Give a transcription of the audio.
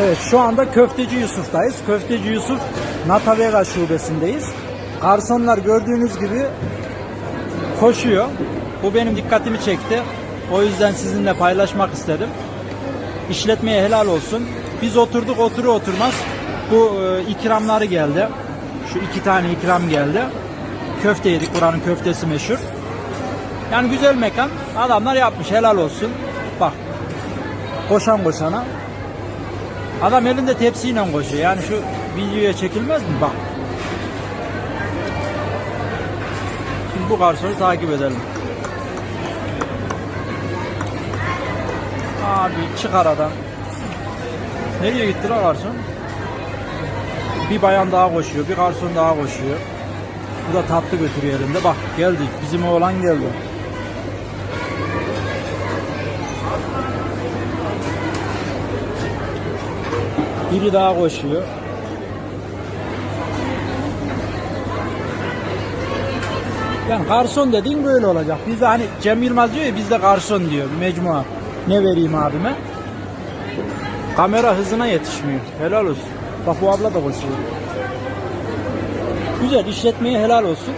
Evet şu anda Köfteci Yusuf'tayız. Köfteci Yusuf Natavega şubesindeyiz. Garsonlar gördüğünüz gibi koşuyor. Bu benim dikkatimi çekti. O yüzden sizinle paylaşmak istedim. İşletmeye helal olsun. Biz oturduk oturur oturmaz bu e, ikramları geldi. Şu iki tane ikram geldi. Köfte yedik. Buranın köftesi meşhur. Yani güzel mekan. Adamlar yapmış helal olsun. Bak. Koşan koşana. Adam elinde tepsiyle koşuyor. Yani şu videoya çekilmez mi? Bak. Şimdi bu garsonu takip edelim. Abi çık aradan. Nereye gitti lan garson? Bir bayan daha koşuyor, bir garson daha koşuyor. Bu da tatlı götürüyor elinde. Bak geldik. Bizim oğlan geldi. Biri daha koşuyor. Yani garson dediğin böyle olacak. Biz de hani Cem Yılmaz diyor ya biz de garson diyor mecmua. Ne vereyim abime? Kamera hızına yetişmiyor. Helal olsun. Bak bu abla da koşuyor. Güzel işletmeye helal olsun.